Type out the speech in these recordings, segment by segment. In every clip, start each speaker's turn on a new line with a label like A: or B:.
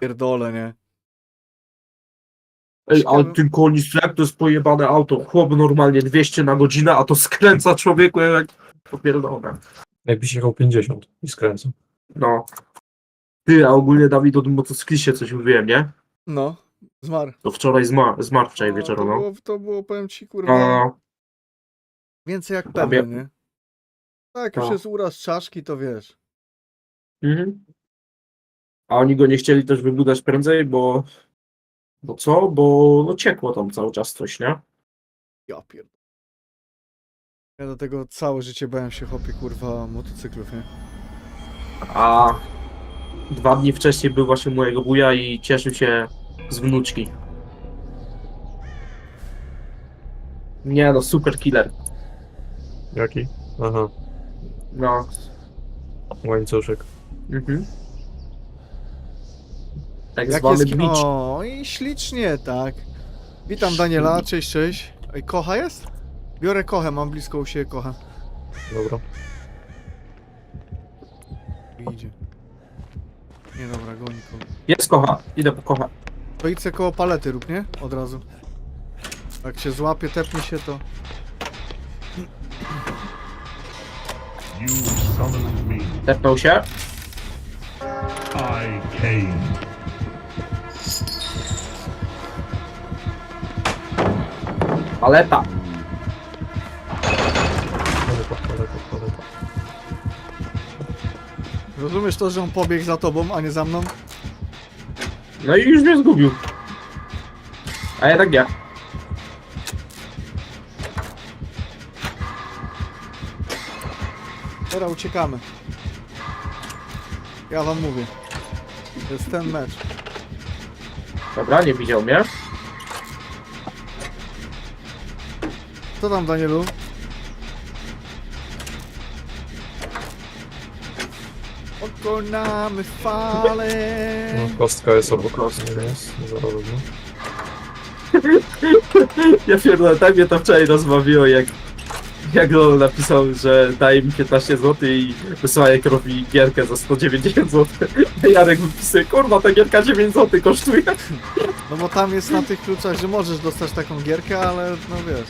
A: Pierdolę, nie?
B: Ej, ale
A: Ciekawe-
B: tylko oni jak to jest pojebane auto. Chłop normalnie 200 na godzinę, a to skręca człowieku jak popierdolone.
C: Jakbyś jechał 50 i skręcał.
B: No. Ty, a ogólnie Dawid o tym motocykliście coś mówiłem, nie?
A: No, zmarł.
B: To wczoraj zmarł, zmarł wczoraj
A: No,
B: wieczorem,
A: to,
B: no.
A: było, to było, powiem ci,
B: No,
A: kurwa,
B: no, no.
A: więcej jak pewne, nie? Tak, już
B: No.
A: jest uraz czaszki, to wiesz.
B: Mhm. A oni go nie chcieli też wybudować prędzej, bo... Bo co? Bo no ciekło tam cały czas coś, nie?
A: Ja pierdolę. Ja do tego całe życie bałem się, chłopie, kurwa, motocyklów, nie?
B: A dwa dni wcześniej był właśnie mojego wuja i cieszył się z wnuczki. Nie no, super killer.
C: Jaki? Aha,
B: No.
C: łańcuszek.
B: Mhm. Tak
A: Jak
B: zwany
A: jest... O, i ślicznie, tak. Witam Daniela, cześć, cześć. Ej, kocha jest? Biorę kochę, mam blisko u siebie kochę.
C: Dobra.
A: Idzie. Nie, dobra, goni kogo.
B: Jest kocha, idę po kocha.
A: To idź se koło palety rób, nie? Od razu. Jak się złapie, tepnie się, to...
D: You summoned me.
B: Tepnął się.
D: I came.
B: Paleta.
C: Paleta, paleta, paleta.
A: Rozumiesz to, że on pobiegł za tobą, a nie za mną?
B: No i już mnie zgubił. A jednak nie.
A: Teraz uciekamy. Ja wam mówię. To jest ten mecz.
B: Dobra, nie widział mnie.
A: Co tam, Danielu? Pokonamy fale.
C: No, kostka jest obok nas, nie jest? Zaraz no.
B: Ja pierdolę, tak mnie to wczoraj rozbawiło, jak jak Lol napisał, że daje mi 15 zł i wysyła krowi gierkę za 190 zł. A Jarek wypisuje, kurwa, ta gierka 9 zł kosztuje.
A: No bo tam jest na tych kluczach, że możesz dostać taką gierkę, ale no wiesz.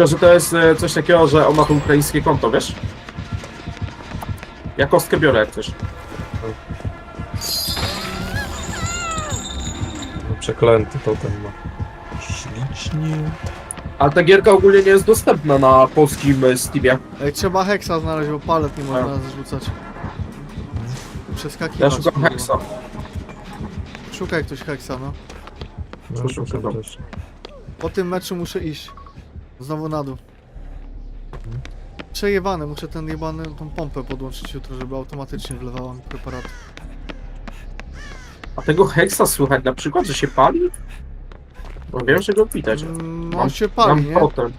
B: Tylko, że to jest e, coś takiego, że on ma to ukraińskie konto, wiesz? Ja kostkę biorę jak coś.
C: no przeklęty totem ma. Ślicznie.
B: Ale ta gierka ogólnie nie jest dostępna na polskim e, Steamie.
A: Ej, trzeba heksa znaleźć, bo palet nie można zrzucać. Przeskakiwać.
B: Ja szukam
A: kurwa.
B: Hexa.
A: Szukaj ktoś heksa, no.
C: No,
B: Proszę,
C: szukam
B: szukam.
C: też.
A: Po tym meczu muszę iść. Znowu na dół. Przejebane, muszę ten jebany, tą pompę podłączyć jutro, żeby automatycznie wlewała mi preparat.
B: A tego Hexa słychać na przykład, że się pali? No wiem, że go widać.
A: Mm, No
B: Mam-
A: się pali,
B: Mam
A: nie?
B: potem.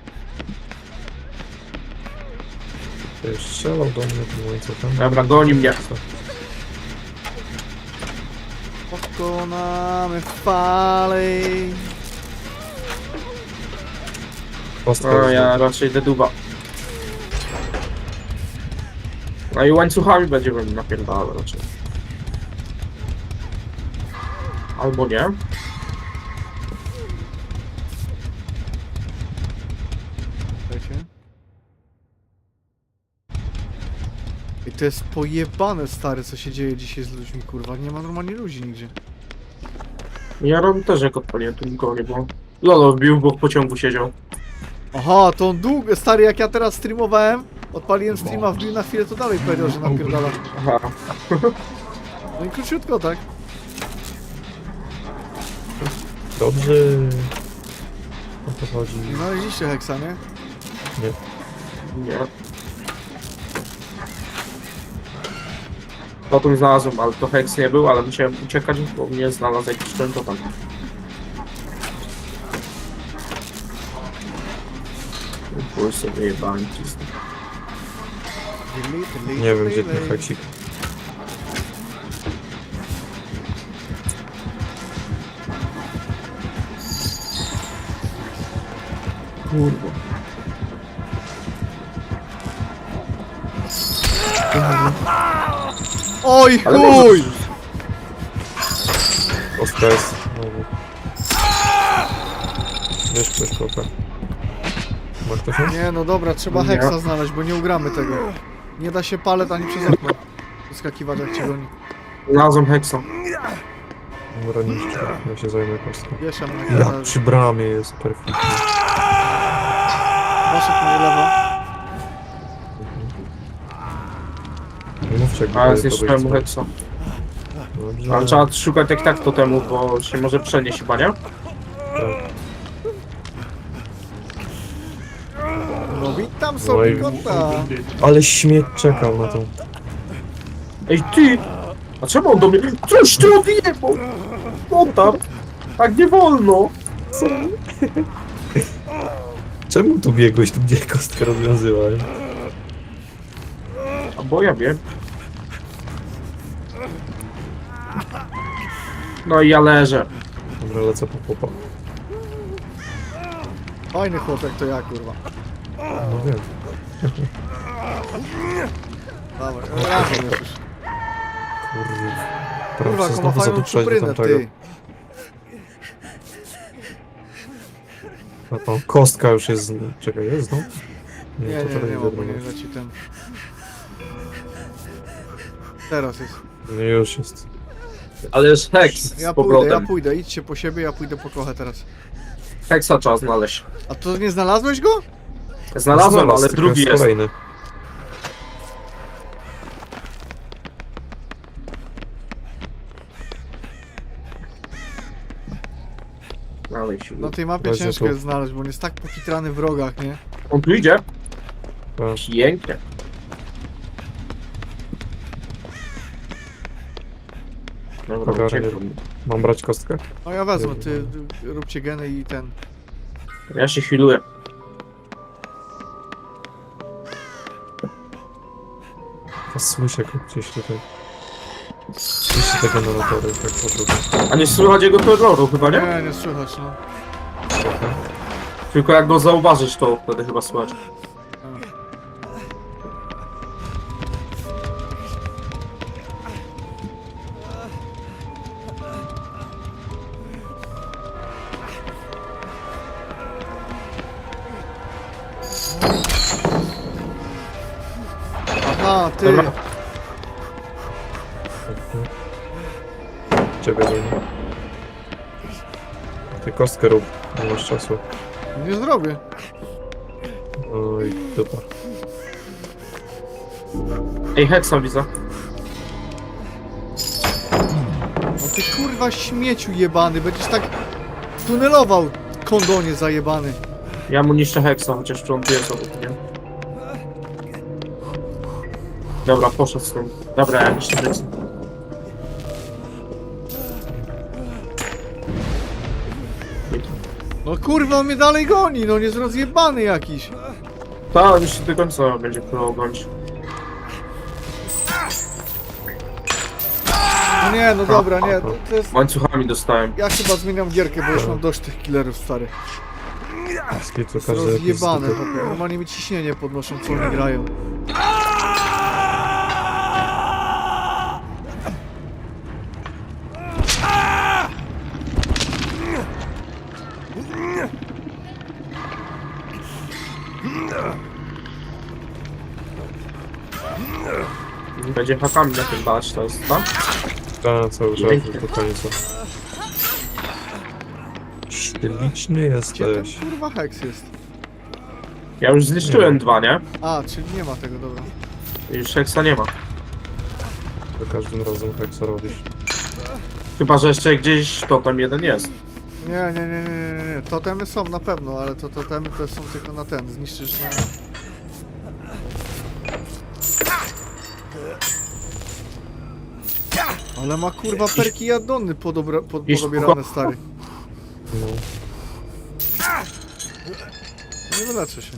C: Ty Strzelał do mnie tym łańcuchem.
B: Dobra, goni mnie.
A: Pokonamy fale.
C: Kostka
B: No ja raczej deduba. No i łańcuchami będziemy napierdalał raczej. Albo nie.
A: Czekajcie. I to jest pojebane stary, co się dzieje dzisiaj z ludźmi, kurwa. Nie ma normalnie ludzi nigdzie.
B: Ja robię też jak odpaliłem tu nikogo nie było. Lolo wbił, bo w pociągu siedział.
A: Aha, to on długo, stary, jak ja teraz streamowałem, odpaliłem streama, wbił na chwilę, to dalej powiedział, że napierdala.
B: Aha.
A: No i króciutko, tak?
C: Dobrze. O to chodzi.
A: I znaleźliście heksa, nie?
B: Nie. Potem znalazłem, ale to Hex nie był, ale musiałem uciekać, bo mnie znalazł jakiś ten to tam. Sobie jebani cisnę.
C: Nie wiem gdzie ten heksik.
B: Kurwa.
A: Oj
B: Ale
A: chuj!
B: może-
C: jest. Znowu. Wiesz ktoś koka. Ktoś?
A: Nie, no dobra, trzeba
B: Nie.
A: heksa znaleźć, bo nie ugramy tego. Nie da się palet ani przez okno wyskakiwać jak cię goni.
B: Znalazłem heksa.
C: Dobra, niszczy. Ja się zajmę kostką.
A: Wieszam na
C: Ja przy bramie jest perfidnie.
A: Poszedł moje lewo.
C: Nie mówcie, jak
B: Ale
C: będzie, to
B: zniszczyłem mu
C: będzie
B: heksa. Ale trzeba szukać jak tak to temu, bo się może przenieść chyba, nie?
A: Sobie kota.
C: Ale śmieć czekał na to.
B: Ej ty! A czemu on do mnie... Coś ty odjebał! On tam! Tak nie wolno!
C: Co? Czemu tu biegłeś, tu gdzie kostkę rozwiązywałeś?
B: A bo ja wiem. No i ja leżę.
C: Dobra, lecę po popa.
A: Fajny chłopak to ja kurwa.
C: No wiem.
A: Dobra, razem już.
C: Kurwa.
A: Kurwa, ma
C: znowu
A: fajną
C: zaduszać do tamtego.
A: ty.
C: A tam kostka już jest... Czekaj, jest znowu?
A: Nie,
C: to
A: nie,
C: teraz
A: nie nie
C: wiadomo.
A: leci ten. Teraz jest.
C: Nie, już jest.
B: Ale jest heks
A: Ja
B: z
A: pójdę, ja
B: powrotem.
A: pójdę, idźcie po siebie, ja pójdę po kochę teraz.
B: Heksa trzeba znaleźć.
A: A to nie znalazłeś go?
B: Znalazłem,
C: Znalazł,
B: ale
C: tylko
B: drugi jest.
C: kolejny.
B: Dalej się.
A: Na tej mapie
C: Weź
A: ciężko
C: tu.
A: jest znaleźć, bo on jest tak pokitrany w rogach, nie?
B: On tu idzie?
C: Masz.
B: Pięknie. Dobra.
C: Mam brać kostkę?
A: No ja wezmę, ty róbcie geny i ten.
B: Ja się healuję.
C: Słyszę go gdzieś tutaj. Słyszę te generatory, tak poszukam.
B: A nie słychać jego terroru chyba, nie?
A: Nie, nie słychać, no.
B: Tylko jak go zauważysz, to wtedy chyba słychać.
C: Kostkę rób, nie masz czasu.
A: Nie zrobię.
C: Oj, dupa.
B: Ej, heksa widzę.
A: No ty kurwa śmieciu jebany, będziesz tak tunelował kondonie zajebany.
B: Ja mu niszczę heksa, chociaż czy on jest obok? Dobra, poszedł stąd. Dobra, ja niszczę heksa.
A: Kurwa, on mnie dalej goni, no nie jest rozjebany jakiś.
B: Tak, jeszcze do końca będzie próbował gonić.
A: No nie, no dobra, nie, to, to jest...
B: Łańcuchami dostałem.
A: Ja chyba zmieniam gierkę, bo już mam dość tych killerów stary.
C: Skitu każdy jakiś
A: Rozjebane. Normalnie mi ciśnienie podnoszą, co oni grają.
B: Będzie hakami na tym bać, to jest, tak?
C: A, cały czas
B: Pięknie.
C: do końca. Śliczny
A: Gdzie ten
C: jesteś.
A: kurwa heks jest?
B: Ja już zniszczyłem dwa, nie?
A: A, czyli nie ma tego, dobra.
B: Już heksa nie ma.
C: Za każdym razem tak co robisz.
B: Chyba, że jeszcze gdzieś to tam jeden jest.
A: Nie, nie, nie, nie, nie, nie. Totemy są na pewno, ale to totemy to są tylko na ten. Zniszczysz na... Ale ma kurwa perki i addony podobra, pod,
B: Iść
A: podobierane stary.
C: No.
A: Nie wyleczę się.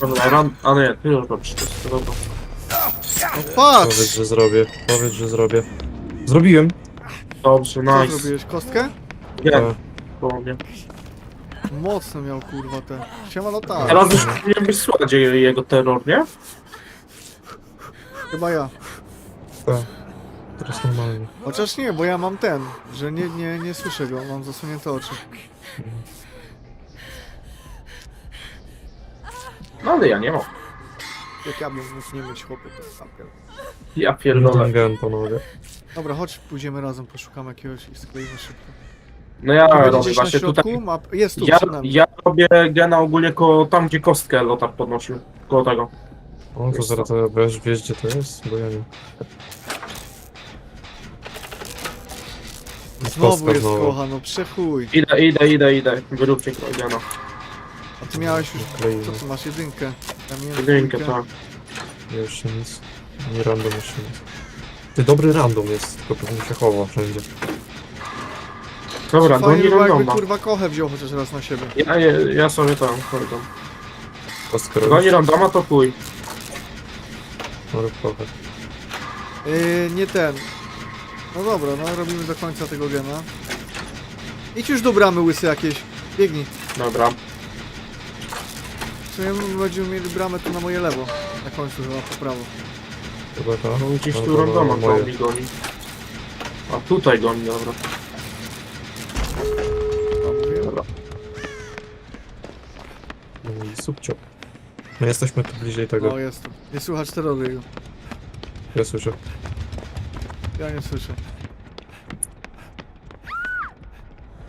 B: Dobra, ran... A nie, ty już robisz to, to dobra.
A: No patrz!
C: Powiedz, że zrobię. Powiedz, że zrobię. Zrobiłem.
B: Dobrze,
A: Co
B: nice.
A: zrobiłeś? Kostkę?
B: Nie,
C: A,
B: po mnie.
A: Mocno miał kurwa te. Siema no tak.
B: Teraz już powinien być słychać jego terror, nie?
A: Chyba ja.
C: tak. Teraz normalnie.
A: Chociaż nie, bo ja mam ten, że nie, nie, nie słyszę go, mam zasunięte oczy.
B: No ale ja nie mam.
A: Jak ja bym mógł nie mieć chłopy, to papier.
B: Ja pierdolę.
C: gen, panowie.
A: Dobra, chodź, pójdziemy razem, poszukamy jakiegoś i skleimy szybko.
B: No ja
A: Będzie
B: robię
A: na
B: właśnie
A: środku?
B: tutaj.
A: Map... Jest tu,
B: Ja,
A: przed nami.
B: ja robię gena ogólnie koło, tam, gdzie kostkę lotar podnosił. Koło tego.
C: O, to zaraz to wiesz, wiesz gdzie to jest? Bo ja nie.
A: Znowu
C: Kostka
A: jest
C: znowu.
A: kocha, no przechuj.
B: Idę, idę, idę, idę. Wyróbcie gena.
A: A ty miałeś już... Co ty masz? Jedynkę. Ja miałem
B: Jedynkę, tak.
C: Nie, jeszcze nic. Nie random jeszcze nic. Ty dobry random jest, tylko pewnie się chowa wszędzie.
B: Dobra,
A: Fajnie
B: goni
A: by było, jakby
B: randoma.
A: kurwa kochę wziął chociaż raz na siebie.
B: Ja, ja, ja sobie tam, kurde.
C: Kostkę
B: Goni
C: robisz?
B: randoma, to chuj.
C: No rób trochę.
A: Yy, nie ten. No dobra, no robimy do końca tego gena. Idź już do bramy łysy jakieś. Biegnij.
B: Dobra.
A: W sumie będziemy mieli bramę tu na moje lewo. Na końcu chyba po prawo.
C: Chyba to.
B: No gdzieś
C: No
B: tu
C: to
B: randoma goni, goni. A tutaj goni, dobra. Dobra.
C: No i subcio. My jesteśmy tu bliżej tego.
A: No jest tu. Nie słychać terroru jego.
C: Ja słyszę.
A: Ja nie słyszę.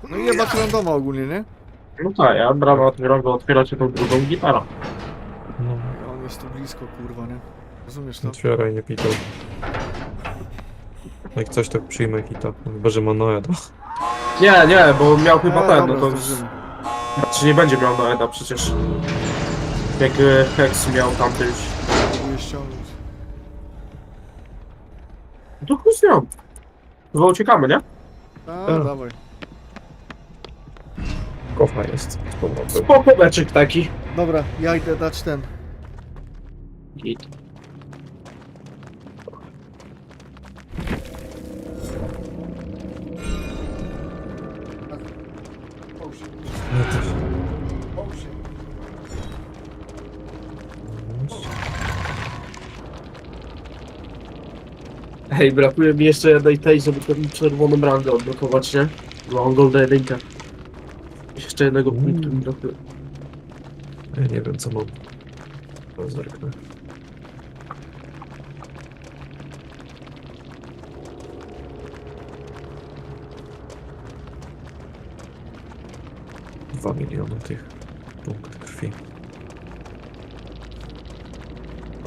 A: No i jebać randoma ogólnie, nie?
B: No tak, ja brawa otwieram, wy otwieracie tą drugą gitarę.
C: No.
A: On jest tu blisko, kurwa, nie? Rozumiesz to?
C: Otwieraj, nie pitał. Jak coś to przyjmę hita. Chyba, że ma Noeda.
B: Nie, nie, bo miał chyba
A: E,
B: ten,
A: dobra,
B: no to...
A: zdążymy.
B: Znaczy nie będzie miał Noeda przecież. Jak e, Hex miał tamty już.
A: Próbuję ściągnąć.
B: No to chuj z nią. Chyba uciekamy, nie?
A: A,
C: Tak.
A: dawaj.
C: Kocha jest. Z powrotem.
B: Spoko meczek taki.
A: Dobra, ja idę dać ten.
B: Git. Hej, brakuje mi jeszcze jednej tej, żeby ten czerwoną rangę odblokować, nie? Mam golda jedynkę. Jeszcze jednego punktu mi brakuje.
C: Ja nie wiem co mam. To zerknę. Dwa miliony tych punktów krwi.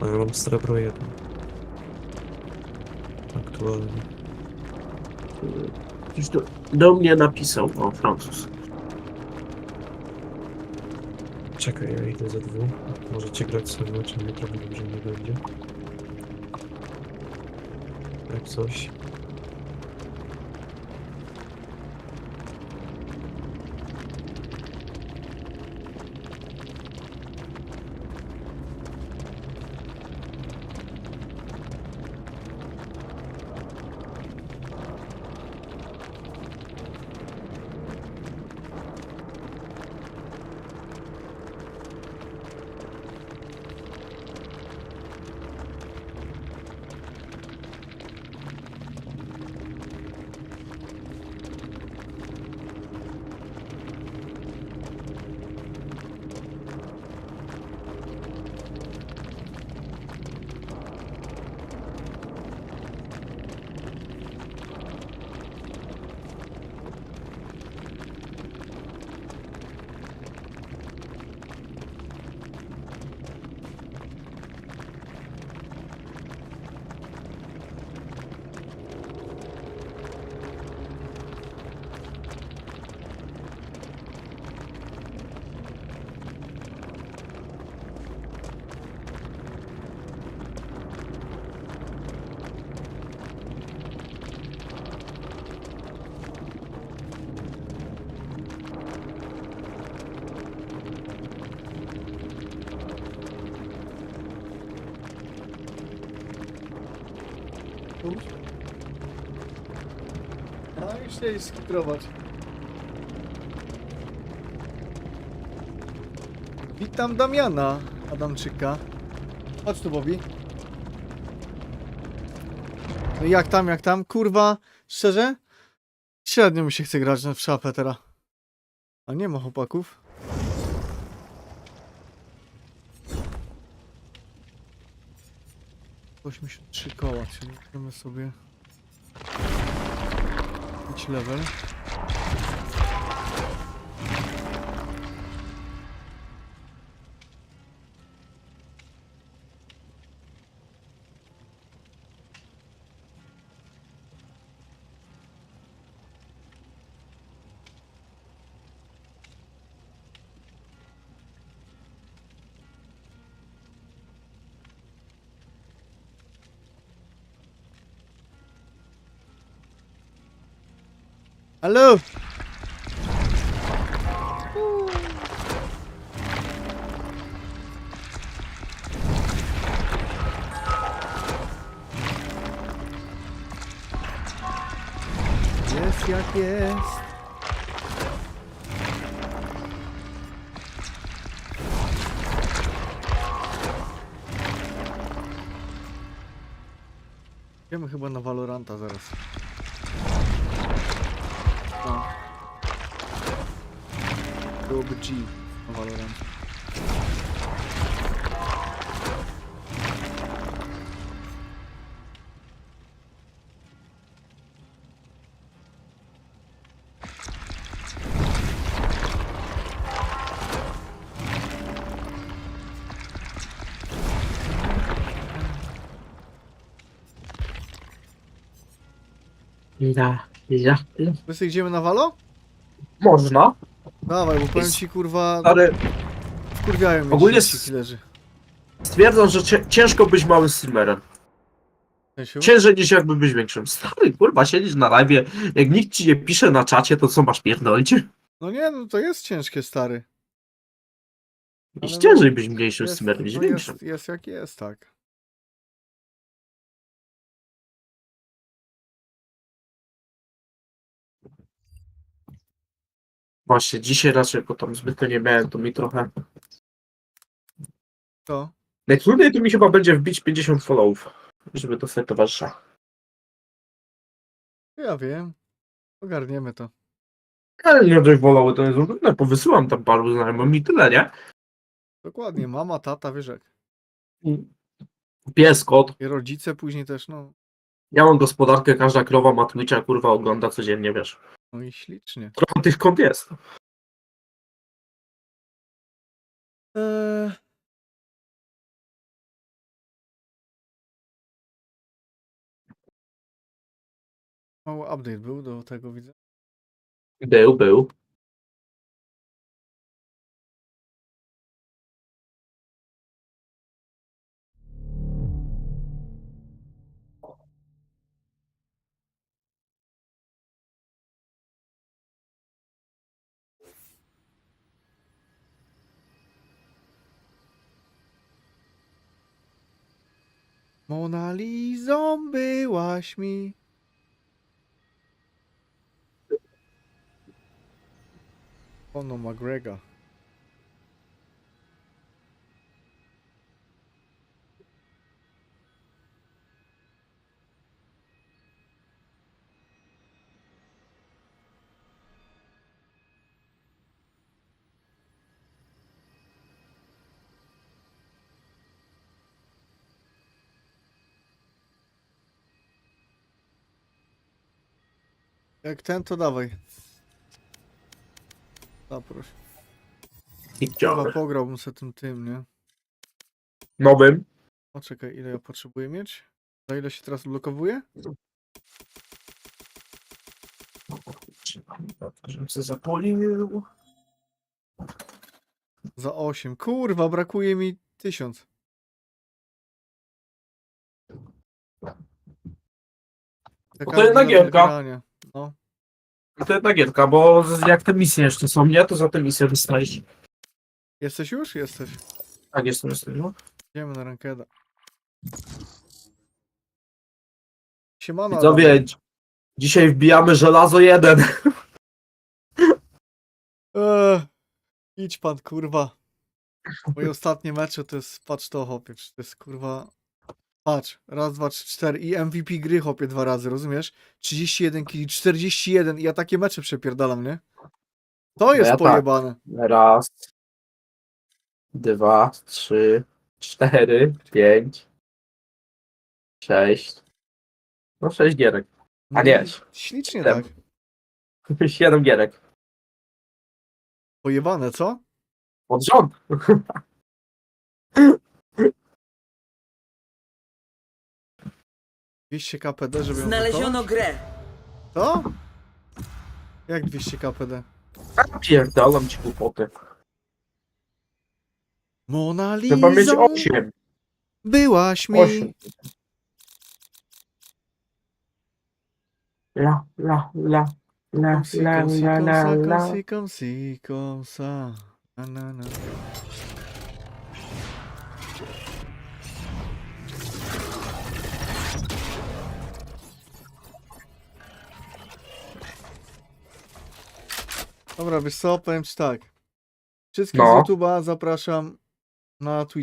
C: A ja mam srebro jedno. Aktualnie.
B: Ktoś do, do mnie napisał, o Francuz.
C: Czekaj, ja idę ze dwóch. Możecie grać sobie, czy mnie trochę dobrze nie będzie. Jak coś.
A: A już chcieli skitrować. Witam Damiana Adamczyka. Chodź tu, Bobby. No jak tam, jak tam? Kurwa, szczerze? Średnio mi się chce grać w szapę teraz. A nie ma chłopaków. Ośmdziesiąt trzy koła, czyli możemy sobie... Mieć level. Halo! Jest jak jest. Idziemy chyba na Valoranta zaraz. Byłoby G na Valorant.
B: Ja, ja.
A: My sobie idziemy na Valo?
B: Można.
A: Dawaj, bo powiem ci kurwa,
B: Ale
A: wkurwiają mnie
B: Ogólnie
A: ci
B: s-
A: killerzy.
B: stwierdzam, że cię- ciężko być małym streamerem.
A: Czesiu?
B: Ciężej niż jakby być większym. Stary, kurwa, siedzisz na live, jak nikt ci nie pisze na czacie, to co masz pierdolić?
A: No nie, no to jest ciężkie, stary.
B: Jest
A: Ale
B: ciężej
A: no,
B: być mniejszym
A: Jest,
B: streamerem niż
A: no
B: większym.
A: jest, jest jak jest, tak.
B: Właśnie, dzisiaj raczej go tam zbytnio nie miałem, to mi trochę...
A: To.
B: Najtrudniej to mi chyba będzie wbić 50 followów, żeby dostać towarzysza.
A: Ja wiem. Ogarniemy to.
B: Ale nie dość wolały, to jest trudne, powysyłam tam paru znajomym i tyle, nie?
A: Dokładnie, mama, tata, wiesz jak.
B: Pies, kot.
A: I rodzice później też, no.
B: Ja mam gospodarkę, każda krowa ma Twitcha, kurwa, ogląda codziennie, wiesz.
A: No i ślicznie.
B: Trochę tych kont jest.
A: Eee... Mały update był do tego, widzę.
B: Był, był.
A: Mona Lizą byłaś mi. Ono McGregor. Jak ten, to dawaj. Zaproś.
B: I
A: Chyba pograłbym sobie tym tym, nie?
B: Nowym.
A: O czekaj, ile ja potrzebuję mieć? Za ile się teraz odblokowuje?
B: Żebym się zapolił.
A: Za 8. Kurwa, brakuje mi 1000. Taka
B: to jedna gierka. To jedna gierka, bo jak te misje jeszcze są, nie? To za te misje dostajesz.
A: Jesteś już? Jesteś.
B: Tak, jestem, jestem. No.
A: Idziemy na rankeda. Siemano.
B: Widzowie, dzi- dzisiaj wbijamy żelazo jeden.
A: Eee, idź pan, kurwa. Moje ostatnie mecze to jest, patrz to, chłopie, to jest kurwa Patrz, raz, dwa, trzy, cztery i MVP gry hopie dwa razy, rozumiesz? 31 kili, 41 i ja takie mecze przepierdalam, nie? To jest
B: ja tak.
A: pojebane.
B: Raz, dwa, trzy, cztery, pięć, sześć. No sześć gierek. A nie.
A: Ślicznie
B: Siedem.
A: tak.
B: Siedem gierek.
A: Pojebane, co?
B: Od rząd.
A: Dwieście KPD, żeby ją
E: Znaleziono grę.
A: To? Jak 200 KPD?
B: Pierdalam ci głupoty.
A: Mona
B: Trzeba mieć
A: Lisa,
B: osiem.
A: byłaś mi.
B: Osiem. La, la, la, la, la, la, la,
A: komsa,
B: la.
A: komsi, komsi, komsa. Na, na, na. Dobra, wiesz co, powiem ci tak. Wszystkich
B: No.
A: z YouTube'a zapraszam na Twitch